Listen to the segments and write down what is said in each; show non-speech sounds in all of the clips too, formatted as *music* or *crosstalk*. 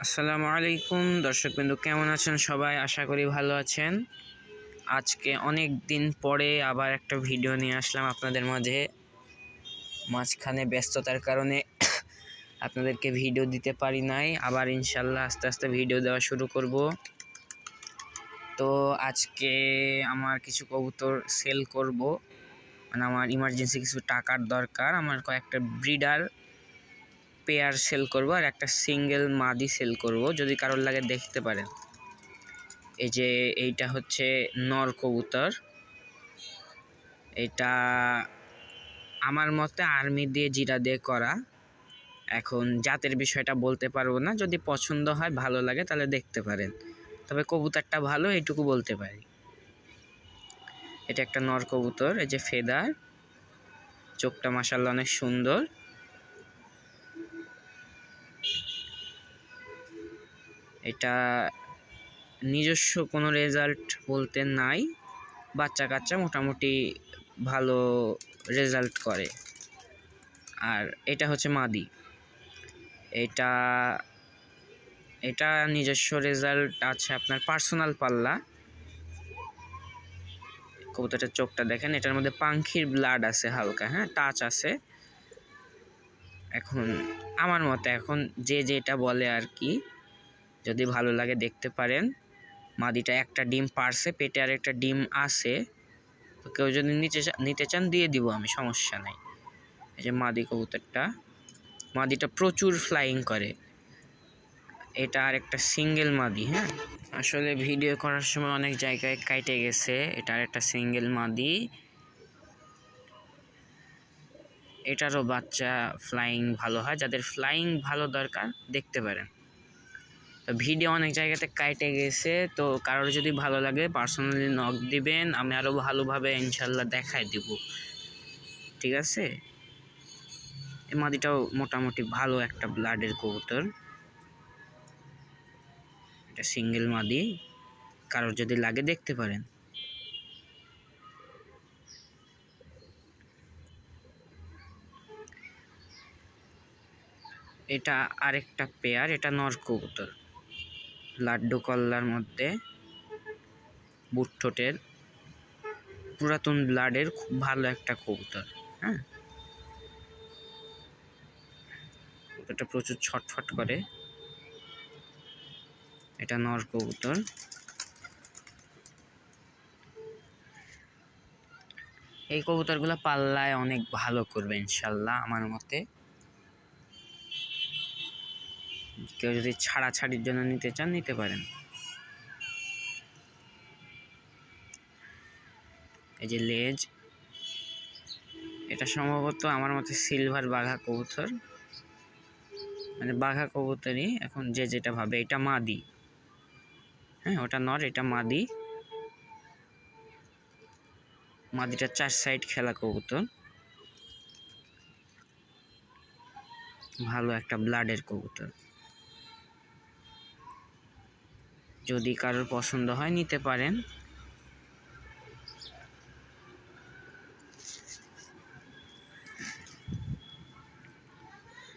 আসসালামু আলাইকুম। দর্শকবৃন্দ, কেমন আছেন সবাই? আশা করি ভালো আছেন। আজকে অনেক দিন পরে আবার একটা ভিডিও নিয়ে আসলাম আপনাদের মাঝে। মাঝখানে ব্যস্ততার কারণে *coughs* আপনাদেরকে ভিডিও দিতে পারি নাই। আবার ইনশাল্লাহ আস্তে আস্তে ভিডিও দেওয়া শুরু করব। তো আজকে আমার কিছু কবুতর সেল করব। মানে আমার ইমার্জেন্সি কিছু টাকার দরকার। আমার কয়েকটা ব্রিডার পেয়ার সেল করব আর একটা সিঙ্গেল মাদি সেল করব, যদি কারোর লাগে দেখতে পারেন। এই যে এইটা হচ্ছে নর কবুতর। এটা আমার মতে আর্মি দিয়ে জিরা দিয়ে করা। এখন জাতের বিষয়টা বলতে পারব না, যদি পছন্দ হয়, ভালো লাগে, তাহলে দেখতে পারেন। তবে কবুতরটা ভালো, এইটুকু বলতে পারি। এটা একটা নর কবুতর, এই যে ফেদার। চোখটা মাসাল্লাহ অনেক সুন্দর। এটা নিজস্ব কোনো রেজাল্ট বলতে নাই। বাচ্চা কাচ্চা মোটামুটি ভালো রেজাল্ট করে। আর এটা হচ্ছে মাদি। এটা এটা নিজস্ব রেজাল্ট আছে আপনার পার্সোনাল পাল্লা। কবুতরটার চোখটা দেখেন, এটার মধ্যে পাখির ব্লাড আছে হালকা হ্যাঁ টাচ আছে। এখন, আমার মতে এখন যে যেটা বলে আর কি যদি ভালো লাগে দেখতে পারেন। মাদিটা একটা ডিম পারছে, পেটে আর একটা ডিম আছে। তো কেউ যদি নিতে নিতে চান দিয়ে দিব আমি, সমস্যা নাই। এই যে মাদি কবুতরটা, মাদিটা প্রচুর ফ্লাইং করে। এটা আর একটা সিঙ্গেল মাদি হ্যাঁ? আসলে ভিডিও করার সময় অনেক জায়গায় কাইটে গেছে, এটা আর একটা সিঙ্গেল মাদি। এটারও বাচ্চা ফ্লাইং ভালো হয়, যাদের ফ্লাইং ভালো দরকার দেখতে পারেন। ভিডিও অনেক জায়গাতে কাইটে গেছে, তো কারোর যদি ভালো লাগে পার্সোনালি নক দিবেন, আমি আরও ভালোভাবে ইনশাল্লাহ দেখাই দিব। ঠিক আছে? এই মাদিটাও মোটামুটি ভালো একটা ব্লাডের কবুতর। এটা সিঙ্গেল মাদি, কারোর যদি লাগে দেখতে পারেন। এটা আরেকটা পেয়ার এটা নর কবুতর। লাড্ডু কল্লার মধ্যে বুটঠোঁটের পুরাতন ব্লাডের খুব ভালো একটা কবুতর হ্যাঁ? কবুতরটা প্রচুর ছটফট করে। এটা নর কবুতর। এই কবুতরগুলো পাল্লায় অনেক ভালো করবে ইনশাল্লাহ আমার মতে। কেউ যদি ছাড়াছাড়ির জন্য নিতে চান, নিতে পারেন। এই যে লেজ, এটা সম্ভবত আমার মতে সিলভার বাঘা কবুতর। মানে বাঘা কবুতরই এখন যে যেটা ভাবে, এটা মাদি। হ্যাঁ ওটা নর, এটা মাদি। মাদিটা চার সাইড খেলা কবুতর। ভালো একটা ব্লাডের কবুতর। যদি কারোর পছন্দ হয়, নিতে পারেন।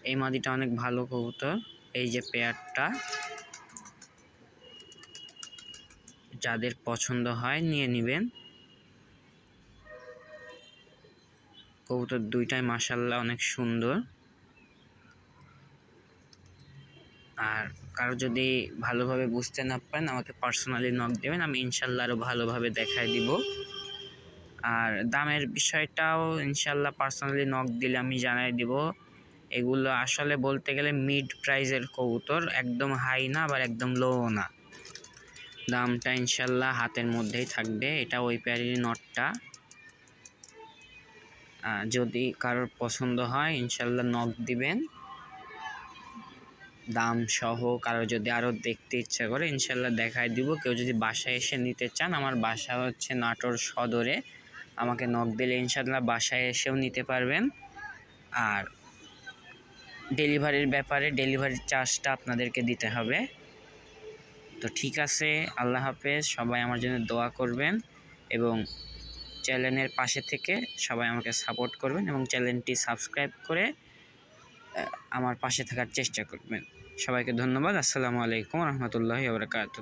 এই মাদিটা অনেক ভালো কবুতর। এই যে পেয়ারটা, যাদের পছন্দ হয়, নিয়ে নেবেন। কবুতর দুইটাই মাসাল্লাহ অনেক সুন্দর। আর কারও যদি ভালোভাবে বুঝতে না পারেন, আমাকে পার্সোনালি নক দেবেন, আমি ইনশাল্লাহ আরও ভালোভাবে দেখাই দিব। আর দামের বিষয়টাও ইনশাল্লাহ পার্সোনালি নক দিলে আমি জানাই দিব। এগুলো আসলে বলতে গেলে মিড প্রাইজের কবুতর, একদম হাই না, আবার একদম লোও না। দামটা ইনশাল্লাহ হাতের মধ্যেই থাকবে, এটা ওই প্যারির নটটা যদি কারোর পছন্দ হয়, ইনশাল্লাহ নক দিবেন। দাম সহ কারও যদি আরও দেখতে ইচ্ছা করে ইনশাল্লাহ দেখাই দিব। কেউ যদি বাসায় এসে নিতে চান, আমার বাসা হচ্ছে নাটোর সদরে। আমাকে নক দিলে ইনশাল্লাহ বাসায় এসেও নিতে পারবেন। আর ডেলিভারির ব্যাপারে ডেলিভারির চার্জটা আপনাদেরকে দিতে হবে। তো ঠিক আছে, আল্লাহ হাফেজ, সবাই আমার জন্য দোয়া করবেন এবং চ্যানেলের পাশে থেকে সবাই আমাকে সাপোর্ট করবেন এবং চ্যানেলটি সাবস্ক্রাইব করে আমার পাশে থাকার চেষ্টা করবেন। সবাইকে ধন্যবাদ। আসসালামু আলাইকুম রহমতুল্লাহি আবরকাত